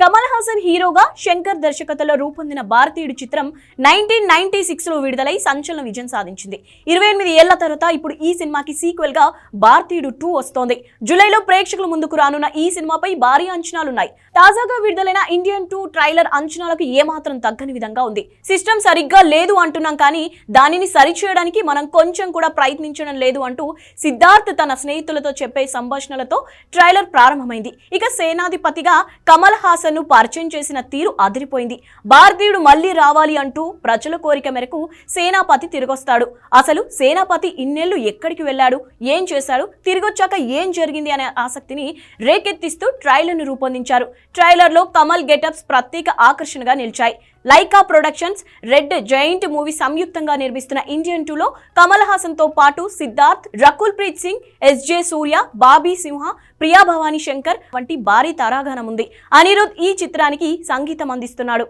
కమల్ హాసన్ హీరోగా శంకర్ దర్శకతలో రూపొందిన భారతీయుడు చిత్రం నైన్టీన్ నైన్టీ సిక్స్లో విడుదలై సంచలన విజయం సాధించింది. ఇరవై ఎనిమిది ఏళ్ళ తర్వాత ఇప్పుడు ఈ సినిమాకి సీక్వెల్గా భారతీయుడు టూ వస్తోంది. జూలైలో ప్రేక్షకుల ముందుకు రానున్న ఈ సినిమాపై భారీ అంచనాలున్నాయి. తాజాగా విడుదలైన ఇండియన్ టూ ట్రైలర్ అంచనాలకు ఏమాత్రం తగ్గని విధంగా ఉంది. సిస్టమ్ సరిగ్గా లేదు అంటున్నాం కానీ దానిని సరిచేయడానికి మనం కొంచెం కూడా ప్రయత్నించడం లేదు అంటూ సిద్ధార్థ్ తన స్నేహితులతో చెప్పే సంభాషణలతో ట్రైలర్ ప్రారంభమైంది. ఇక సేనాధిపతిగా కమల్ హాసన్ ను పరిచయం చేసిన తీరు అదిరిపోయింది. భారతీయుడు మళ్ళీ రావాలి అంటూ ప్రజల కోరిక మేరకు సేనాపతి తిరిగొస్తాడు. అసలు సేనాపతి ఇన్నేళ్ళు ఎక్కడికి వెళ్ళాడు? ఏం చేశాడు? తిరిగొచ్చాక ఏం జరిగింది అనే ఆసక్తిని రేకెత్తిస్తూ ట్రైలర్ను రూపొందించారు. ట్రైలర్లో కమల్ గెటప్స్ ప్రత్యేక ఆకర్షణగా నిలిచాయి. Lyca productions Red Giant movie సంయుక్తంగా నిర్మిస్తున్న ఇండియన్ టూలో కమల్ హాసన్తో పాటు సిద్ధార్థ్ రకుల్ ప్రీత్ సింగ్ ఎస్జే సూర్య బాబీ సింహ ప్రియా భవానీ శంకర్ వంటి భారీ తారాగణం ఉంది. అనిరుద్ ఈ చిత్రానికి సంగీతం అందిస్తున్నాడు.